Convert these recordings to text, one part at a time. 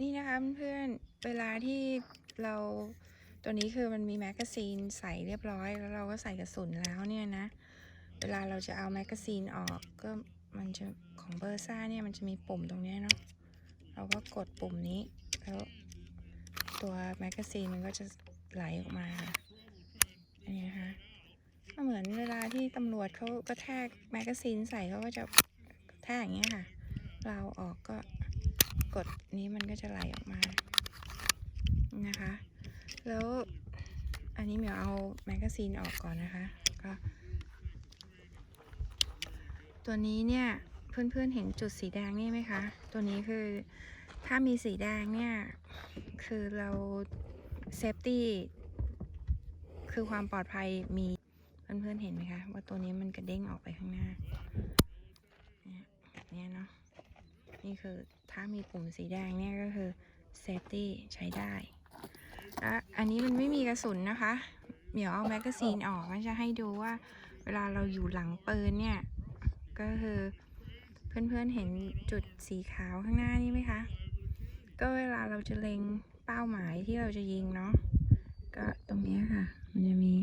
นี่นะคะเพื่อนเวลาที่เราตัวนี้คือมันมีแมกกาซีนใส่เรียบร้อย แล้วเราก็ใส่กระสุนแล้วเนี่ยนะ เวลาเราจะเอาแมกกาซีนออกก็มันจะของเบอร์ซ่าเนี่ยมันจะมีปุ่มตรงนี้เนาะเราก็กดปุ่มนี้ แล้วตัวแมกกาซีนมันก็จะไหลออกมาค่ะอันนี้นะคะก็เหมือนเวลาที่ตำรวจเขาก็แทกแมกกาซีนใส่เขาก็จะแทกอย่างเงี้ยค่ะ เราออกก็ กดนี้มันก็จะไหลออกมานะคะ แล้วอันนี้เหมียวเอาแมกกาซีนออกก่อนนะคะก็ตัวนี้เนี่ยเพื่อนๆเห็นจุดสีแดงนี่ไหมคะ ตัวนี้คือถ้ามีสีแดงเนี่ยคือเราเซฟตี้คือความปลอดภัยมีเพื่อนๆเห็นไหมคะ ว่าตัวนี้มันกระเด้งออกไปข้างหน้าเนี่ยแบบเนี้ยเนาะ นี่คือถ้ามีปุ่มสีแดงเนี่ยก็คือเซฟตี้ใช้ได้และอันนี้มันไม่มีกระสุนนะคะเหมียวเอาแมกกาซีนออกมันจะให้ดูว่า เวลาเราอยู่หลังปืนเนี่ย ก็คือเพื่อนๆเห็นจุดสีขาวข้างหน้านี่ไหมคะ ก็เวลาเราจะเล็งเป้าหมายที่เราจะยิงเนาะก็ตรงนี้ค่ะ มันจะมี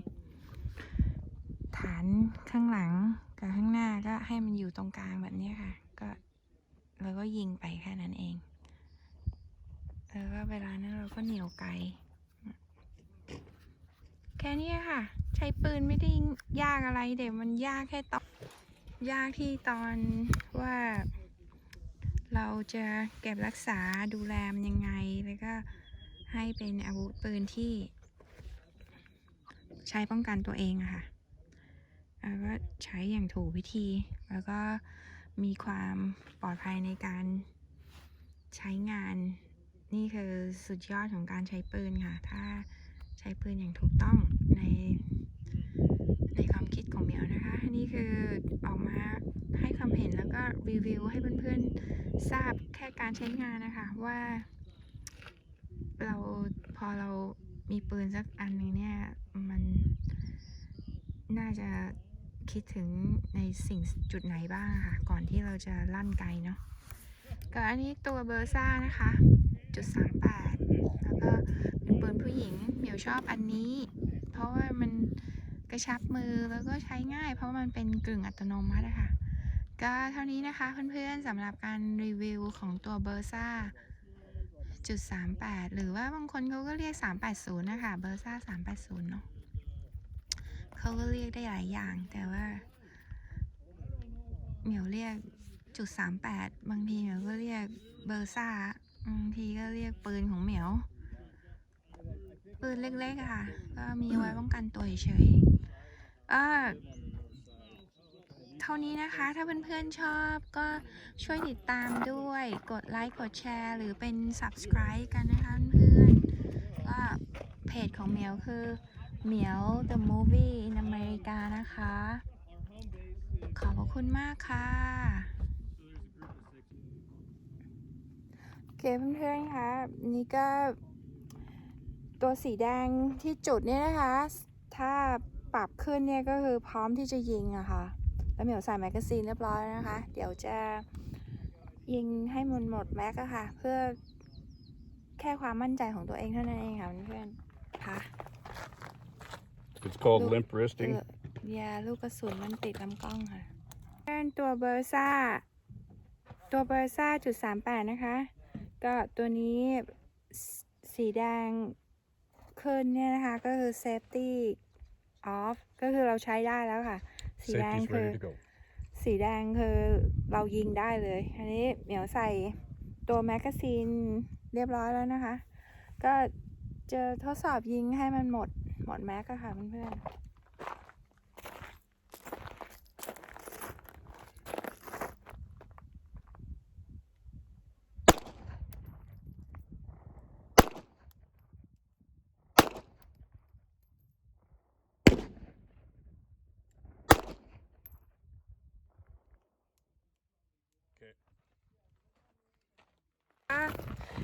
ฐานข้างหลังกับข้างหน้าก็ให้มันอยู่ตรงกลางแบบนี้ค่ะ ก็ เราก็ยิงไปแค่นั้นเอง แล้วก็เวลานั้นเราก็เหนียวไกล แค่นี้ค่ะ ใช้ปืนไม่ได้ยากอะไรเดี๋ยวมันยากแค่ตอนยากที่ตอนว่า เราจะเก็บรักษาดูแลมันยังไง แล้วก็ให้เป็นอาวุธปืนที่ ใช้ป้องกันตัวเองอะค่ะแล้วก็ใช้อย่างถูกวิธีแล้วก็ มีความปลอดภัยในการใช้งาน นี่คือสุดยอดของการใช้ปืนค่ะ ถ้าใช้ปืนอย่างถูกต้องในในความคิดของเมียวนะคะนนี้คือออกมาให้ความเห็นแล้วก็รีวิวให้เพื่อนๆทราบแค่การใช้งานนะคะว่าเราพอเรามีปืนสักอันหนึงเนี่ย มันน่าจะ คิดถึงในสิ่งจุดไหนบ้างค่ะ ก่อนที่เราจะลั่นไกลเนาะก็อันนี้ตัวเบอร์ซ่านะคะ จุดสามแปดแล้วก็เป็นปืนผู้หญิงเหมียวชอบอันนี้ เพราะว่ามันกระชับมือแล้วก็ใช้ง่าย เพราะมันเป็นกึ่งอัตโนมัติอะค่ะก็เท่านี้นะคะเพื่อนๆสำหรับการรีวิวของตัวเบอร์ซ่าจุด38 หรือว่าบางคนเขาก็เรียก 380 นะคะ เบอร์ซ่า 380 เนาะ เขาก็เรียกได้หลายอย่าง แต่ว่า เหมียวเรียกจุด38บางทีเหมียวก็เรียกเบอร์ซ่าบางทีก็เรียกปืนของเหมียว ปืนเล็กๆค่ะ ก็มีไว้ป้องกันตัวเฉยๆก็เท่านี้นะคะ ถ้าเพื่อนๆชอบก็ช่วยติดตามด้วย กดไลค์ กดแชร์ หรือเป็น subscribe กันนะคะเพื่อนๆก็เพจของเหมียวคือ เหมียว the movie in America นะคะ ขอบพระคุณมากค่ะโอเคเพื่อนๆคะนี่ก็ตัวสีแดงที่จุดเนี่ยนะคะ ถ้าปรับขึ้นเนี่ยก็คือพร้อมที่จะยิงอะค่ะ แล้วเหมียวใส่แมกกาซีนเรียบร้อยแล้วนะคะ เดี๋ยวจะยิงให้มันหมดแม็กอะค่ะ เพื่อแค่ความมั่นใจของตัวเองเท่านั้นเองค่ะเพื่อนๆค่ะ It's called Look, limp wristing. เออยาลูกกระสุนมันติดลำกล้องค่ะเป็นตัวเบอร์ซ่า ตัวเบอร์ซ่าจุดสามแปดนะคะ ก็ตัวนี้สสีแดงขึ้นเนี่ยนะคะ ก็คือ safety off ก็คือเราใช้ได้แล้วค่ะ สีแดง Safety's คือ ready to go. สีแดงคือเรายิงได้เลย อันนี้เหมียวใส่ตัวแมกกาซีนเรียบร้อยแล้วนะคะ ก็จะทดสอบยิงให้มันหมด หมดแม็กอะค่ะเพื่อนๆอะ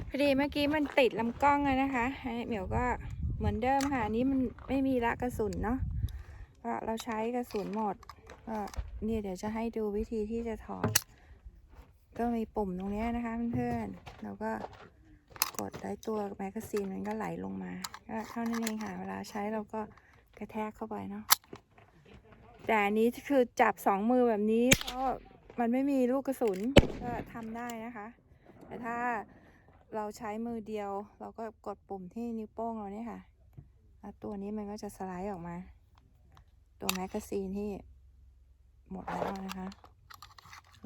พอดีเมื่อกี้มันติดลำกล้องเลยนะคะอันนี้เหมียวก็ เหมือนเดิมค่ะ อันนี้มันไม่มีละกระสุนเนาะก็เราใช้กระสุนหมดก็เนี่ยเดี๋ยวจะให้ดูวิธีที่จะถอด ก็มีปุ่มตรงนี้นะคะเพื่อนๆเราก็กดแล้ตัวแมกกาซีนมันก็ไหลลงมาก็เท่านั้นเองค่ะ เวลาใช้เราก็กระแทกเข้าไปเนาะแต่อันนี้คือจับสองมือแบบนี้ เพราะมันไม่มีลูกกระสุนก็ทำได้นะคะ แต่ถ้าเราใช้มือเดียว เราก็กดปุ่มที่นิ้วโป้งเราเนี่ยค่ะ แล้วตัวนี้มันก็จะสไลด์ออกมา ตัวแมกกาซีนที่หมดแล้วนะคะ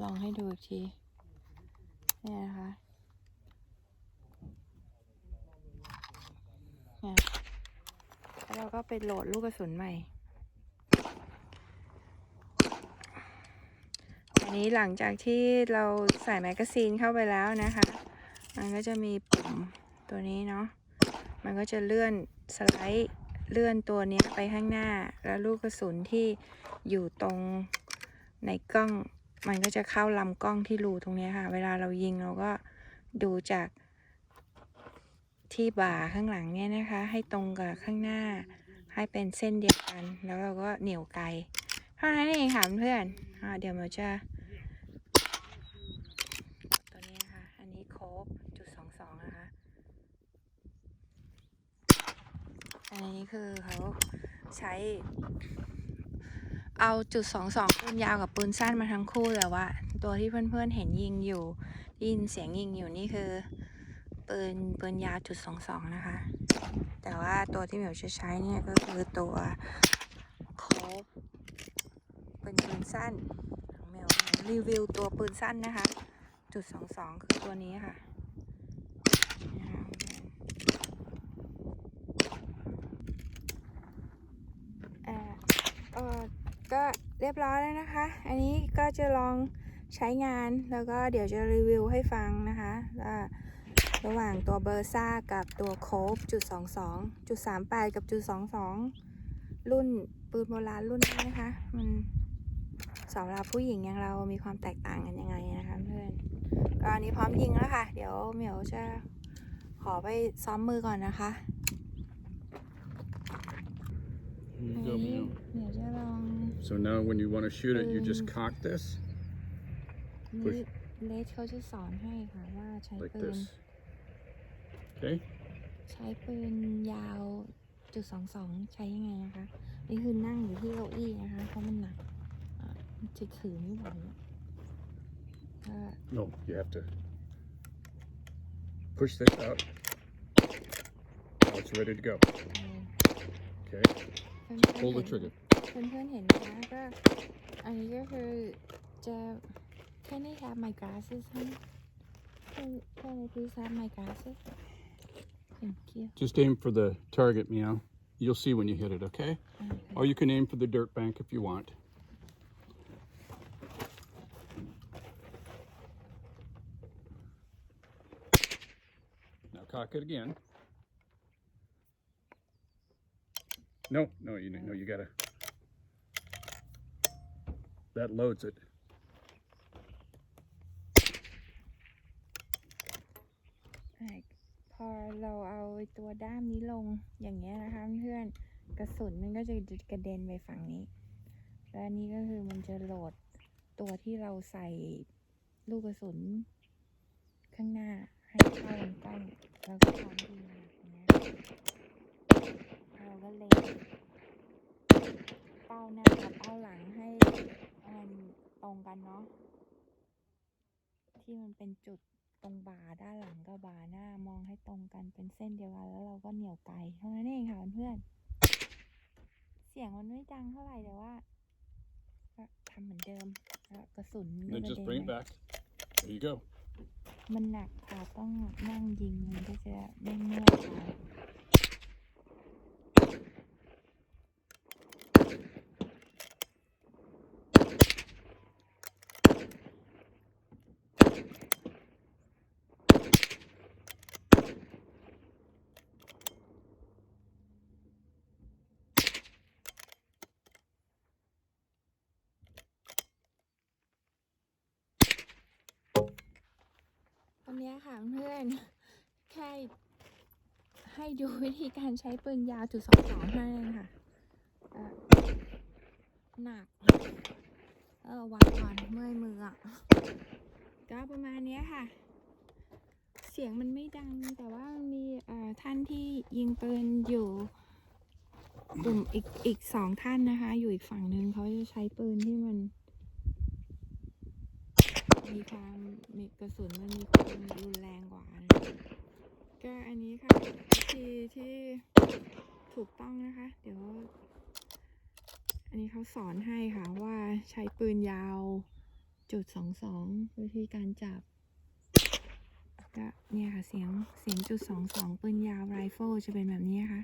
ลองให้ดูอีกทีเนี่ยนะคะเนี่ยแล้วเราก็ไปโหลดลูกกระสุนใหม่ อันนี้หลังจากที่เราใส่แมกกาซีนเข้าไปแล้วนะคะ มันก็จะมีปุ่มตัวนี้เนาะ มันก็จะเลื่อน สไลด์เลื่อนตัวนี้ไปข้างหน้า แล้วลูกกระสุนที่อยู่ตรงในกล้อง มันก็จะเข้าลำกล้องที่รูตรงนี้ค่ะ เวลาเรายิงเราก็ดูจากที่บ่าข้างหลังเนี่ยนะคะ ให้ตรงกับข้างหน้า ให้เป็นเส้นเดียวกัน แล้วเราก็เหนี่ยวไกลเท่านั้นเองค่ะเพื่อนอเดี๋ยวเราจะตัวนี้นะคะ อันนี้โคบจุดสองสองนะคะ อันนี้คือเขาใช้ เอาจุดสองสองปืนยาวกับปืนสั้นมาทั้งคู่แต่ว่า ตัวที่เพื่อนๆเห็นยิงอยู่ได้ยินเสียงยิงอยู่นี่คือปืนปืนยาวจุดสองสองนะคะ แต่ว่าตัวที่เหมียวจะใช้เนี่ยก็คือตัวโคบเป็นปืนสั้นของเมลรีวิวตัวปืนสั้นนะคะ จุดสองสองคือตัวนี้ค่ะอ่า เออก็เรียบร้อยแล้วนะคะ อันนี้ก็จะลองใช้งานแล้วก็เดี๋ยวจะรีวิวให้ฟังนะคะว่าระหว่างตัวเบอร์ซ่ากับตัวโคบจุดสองสองจุดสามแปดกับจุดสองสองรุ่นปืนโบราณรุ่นนี้นะคะ มันสำหรับผู้หญิงอย่างเรามีความแตกต่างกันยังไงนะคะเพื่อนก็อันนี้พร้อมยิงแล้วค่ะ เดี๋ยวเหมียวจะขอไปซ้อมมือก่อนนะคะ Here อัน you go, นี้ Mel. เหมียวจะลอง So now when you want to shoot it, you just Um, cock this นี่เลสเขาจะสอนให้ค่ะว่าใช้ like ปืน this. Okay? ใช้ปืนยาวจุดสองสองใช้ยังไงนะคะ นี่คือนั่งอยู่ที่เก้าอี้นะคะ เพราะมันหนักอ่ะมันจะถือไม่ไหวก็ No, you have to push this out. Now it's ready to go. เอ่อ Okay? เพื่อนๆ Pull the เห็น trigger. เพื่อนๆเห็นนะคะก็อันนี้ก็คือจะ Can I have my glasses honey Can Can I please have my glasses Thank you Just aim for the target, Meow. You'll see when you hit it, okay? Okay. Or you can aim for the dirt bank if you want. Now cock it again. No, no, you no, you gotta. That loads it. ใช่พอเราเอาตัวด้ามนี้ลงอย่างเงี้ยนะคะเพื่อนกระสุนมันก็จะกระเด็นไปฝั่งนี้ และนี้ก็คือมันจะโหลดตัวที่เราใส่ลูกกระสุนข้างหน้าให้เข้าลำกล้องแล้วก็พร้อมยิงอย่างเงี้ยเราก็เล็งเป้า หน้ากับเป้าหลังให้มันตรงกันเนาะที่มันเป็นจุดตรงบ่าด้านหลังกับบ่าหน้ามองให้ตรงกันเป็นเส้นเดียวกันแล้วเราก็เหนี่ยวไกลเท่านั้นเองค่ะเพื่อนๆเสียงมันไม่ดังเท่าไหร่แต่ว่าก็ทำเหมือนเดิมแล้วกระสุน And ก็ then กระ just เด็น bring it ไป back. There you go. มันหนักค่ะต้องนั่งยิงมันก็จะไม่เมื่อยเท้ ค่ะเพื่อนแค่ให้ดูวิธีการใช้ปืนยาวจุดสองสองให้เองค่ะหนัก เออวางก่อนเมื่อยมืออะก็ประมาณนี้ค่ะ เสียงมันไม่ดังแต่ว่ามีเอ่อท่านที่ยิงปืนอยู่กลุ่มอีกอีกสองท่านนะคะ อยู่อีกฝั่งหนึ่งเขาจะใช้ปืนที่มัน มีความมีกระสุนมันมีความรุนแรงกว่านะคะก็อันนี้ค่ะวิธีที่ถูกต้องนะคะ เดี๋ยว อันนี้เขาสอนให้ค่ะว่าใช้ปืนยาวจุดสองสองวิธีการจับก็เนี่ยค่ะเสียงเสียงจุดสองสองปืนยาวไรเฟิลจะเป็นแบบนี้ค่ะ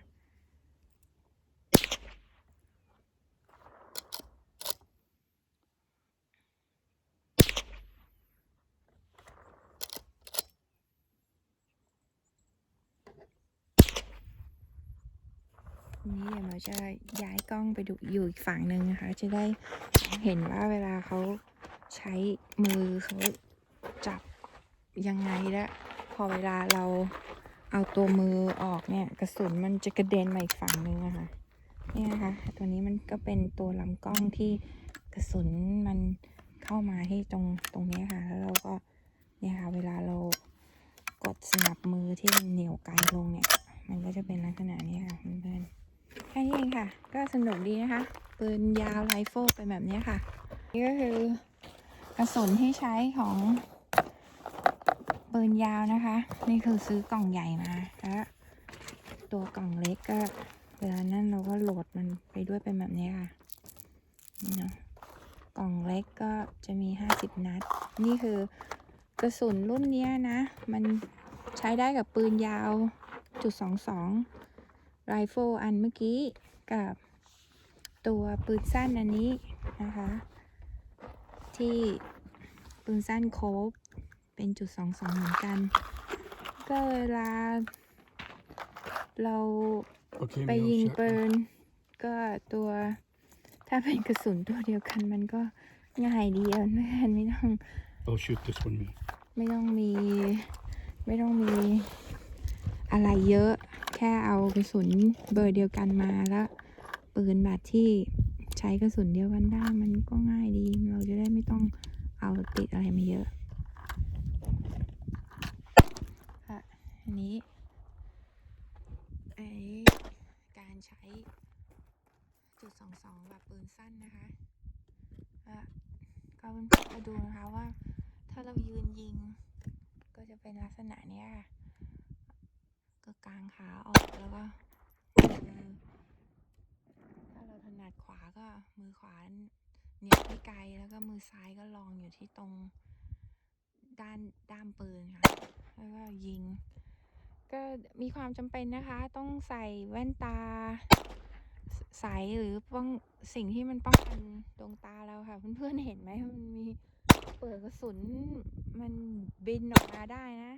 นี้เดี๋ยวเรา จะย้ายกล้องไปดูอยู่อีกฝั่งหนึ่งนะคะ จะได้เห็นว่าเวลาเขาใช้มือเขาจับยังไงและพอเวลาเราเอาตัวมือออกเนี่ย กระสุนมันจะกระเด็นมาอีกฝั่งหนึ่งอะค่ะเนี่ยนะคะ ตัวนี้มันก็เป็นตัวลำกล้องที่กระสุนมันเข้ามาที่ตรงตรงนี้ค่ะ แล้วเราก็เนี่ยค่ะ เวลาเรากดสนับมือที่มันเหนี่ยวไกลลงเนี่ย มันก็จะเป็นลักษณะนี้ค่ะเพื่อนๆ แค่นี้เองค่ะ ก็สนุกดีนะคะ ปืนยาวไรเฟิลเป็นแบบนี้ค่ะ นี่ก็คือกระสุนที่ใช้ของปืนยาวนะคะ นี่คือซื้อกล่องใหญ่มาแล้วตัวกล่องเล็กก็เวลานั้นเราก็โหลดมันไปด้วยเป็นแบบนี้ค่ะนี่เนาะกล่องเล็กก็จะมี 50 นัด นี่คือกระสุนรุ่นนี้นะ มันใช้ได้กับปืนยาวจุดสองสอง ไรเฟิลอันเมื่อกี้กับตัวปืนสั้นอันนี้นะคะ ที่ปืนสั้นโคบเป็นจุดสองสองเหมือนกัน ก็เวลา เรา Okay, ไป Mel, ยิง shut ปื up. นก็ตัวถ้าเป็นกระสุนตัวเดียวกันมันก็ง่ายดีอะไม่ไม่ต้อง I'll shoot this one, Mel. ไม่ต้องมี ไม่ต้องมีอะไรเยอะ แค่เอากระสุนเบอร์เดียวกันมาแล้วปืนแบบที่ใช้กระสุนเดียวกันได้มันก็ง่ายดี เราจะได้ไม่ต้องเอาติดอะไรมาเยอะค่ะอันนี้ไอการใช้จุดสองสองแบบปืนสั้นนะคะอะก็เพื่อนๆมาดูนะคะว่าถ้าเรายืนยิงก็จะเป็นลักษณะนี้ค่ะ ก็กางขาออกแล้วก็ถ้าเราถนัดขวาก็มือขวาเหนียวที่ไกลแล้วก็มือซ้ายก็ลองอยู่ที่ตรงด้านด้ามปืนค่ะแล้วก็ยิง ก็มีความจำเป็นนะคะ ต้องใส่แว่นตาใสหรือป้องสิ่งที่มันป้องกันดวงตาเราค่ะ เพื่อนๆเห็นไหมมันมีเปลือกกระสุนมันบินออกมาได้นะ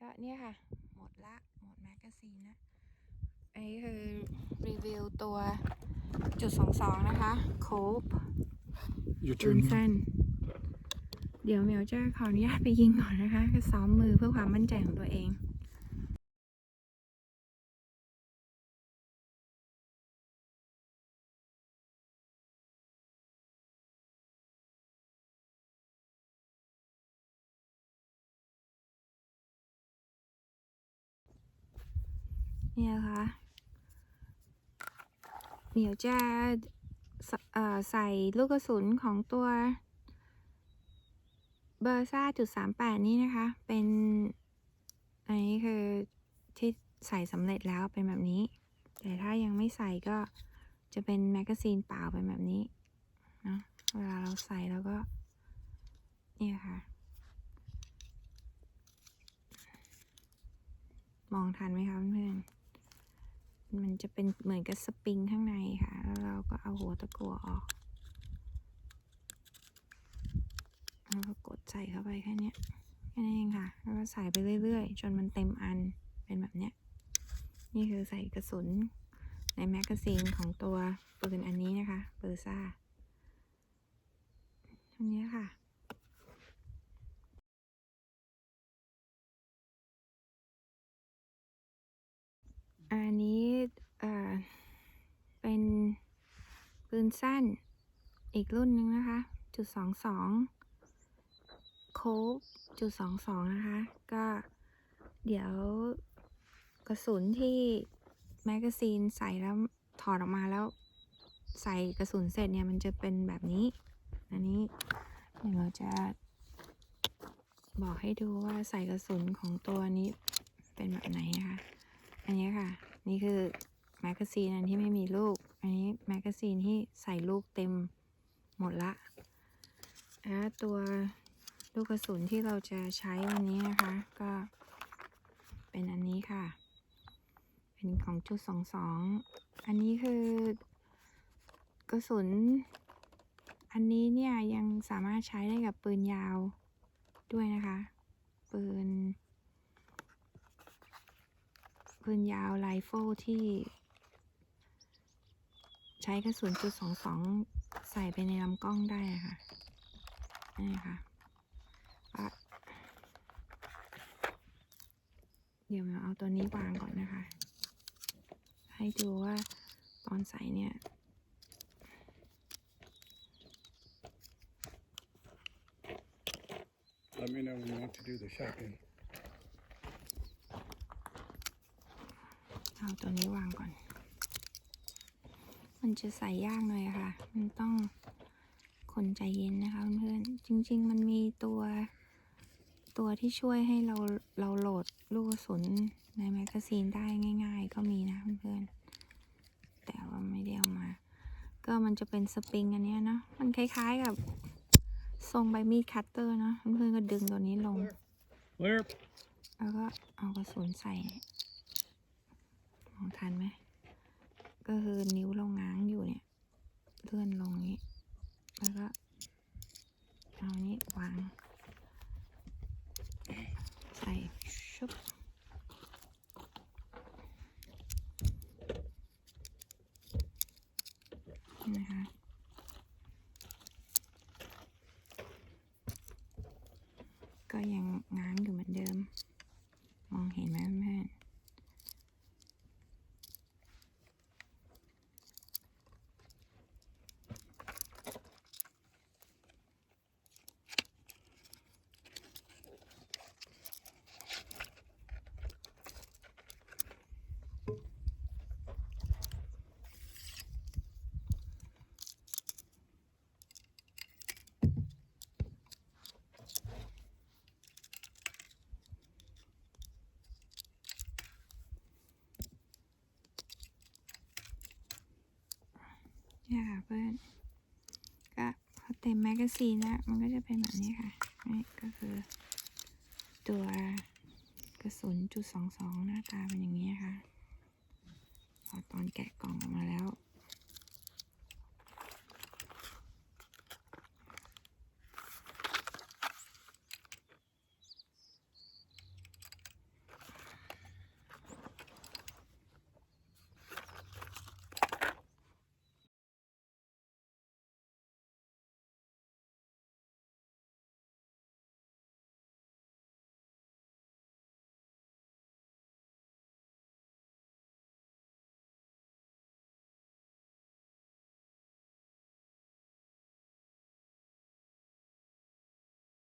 ก็เนี่ยค่ะ หมดละ หมดแมกกาซีนนะอันนี้คือรีวิวตัวจุดสองสองนะคะโคบ Your ปื turn, น Mel. สั้นเดี๋ยวเหมียวจะขออนุญาตไปยิงก่อนนะคะ ก็ซ้อมมือเพื่อความมั่นใจของตัวเอง เนี่ยนะคะเหมียวจะใส่ลูกกระสุนของตัวเบอร์ซ่าจุดสามแปดนี่นะคะ เป็นอันนี้คือที่ใส่สำเร็จแล้วเป็นแบบนี้ แต่ถ้ายังไม่ใส่ก็จะเป็นแมกกาซีนเปล่าเป็นแบบนี้เนาะเวลาเราใส่แล้วก็ เนี่ยค่ะ มองทันไหมคะเพื่อน มันจะเป็นเหมือนกับสปริงข้างในค่ะ แล้วเราก็เอาหัวตะกั่วออก แล้วก็กดใส่เข้าไปแค่เนี้ยแค่นั้นเองค่ะ แล้วก็ใส่ไปเรื่อยๆ จนมันเต็มอัน เป็นแบบเนี้ย นี่คือใส่กระสุนในแมกกาซีนของตัวปืนอันนี้นะคะ เบอร์ซ่าอันนี้ค่ะ อันนี้เอ่อเป็นปืนสั้นอีกรุ่นหนึ่งนะคะ จุดสองสองโค้กจุดสองสองนะคะ ก็เดี๋ยวกระสุนที่แมกกาซีนใส่แล้วถอดออกมาแล้วใส่กระสุนเสร็จเนี่ยมันจะเป็นแบบนี้ อันนี้เดี๋ยวเราจะบอกให้ดูว่าใส่กระสุนของตัวนี้เป็นแบบไหนนะคะ อันนี้ค่ะ นี่คือแมกกาซีนอันที่ไม่มีลูก อันนี้แมกกาซีนที่ใส่ลูกเต็มหมดละแล้วตัวลูกกระสุนที่เราจะใช้วันนี้นะคะ ก็เป็นอันนี้ค่ะ เป็นของจุดสองสอง อันนี้คือกระสุน อันนี้เนี่ยยังสามารถใช้ได้กับปืนยาวด้วยนะคะ ปืน ปืนยาวไรเฟิลที่ ใช้กระสุนจุดสองสองใส่ไปในลำกล้องได้ค่ะ นี่ค่ะเดี๋ยวเราเอาตัวนี้วางก่อนนะคะ ให้ดูว่าตอนใส่เนี่ย Let me know when you want to do the shotgun. เอาตัวนี้วางก่อน มันจะใส่ยากหน่อยอะค่ะ มันต้องคนใจเย็นนะคะเพื่อนๆ จริง ๆ มันมีตัว ตัวที่ช่วยให้เราเราโหลดลูกกระสุนในแมกกาซีนได้ง่าย ๆ ก็มีนะเพื่อนๆ แต่ว่าไม่ได้เอามา ก็มันจะเป็นสปริงอันเนี้ยเนาะ มันคล้ายๆกับทรงใบมีดคัตเตอร์เนาะเพื่อนๆก็ดึงตัวนี้ลง Clear. แล้วก็เอากระสุนใส่มอง ทันไหม ก็คือนิ้วเราง้างอยู่เนี่ย เลื่อนลงนี้ แล้วก็เอาอันนี้วาง ใส่ชุบนะคะ ก็ยังง้างอยู่เหมือนเดิม มองเห็นไหมเพื่อนๆ เพื่อน ก็พอเต็มแมกกาซีนแล้วมันก็จะเป็นแบบนี้ค่ะนี่ก็คือ ตัวกระสุนจุดสองสองหน้าตาเป็นอย่างนี้ค่ะ พอตอนแกะกล่องออกมาแล้ว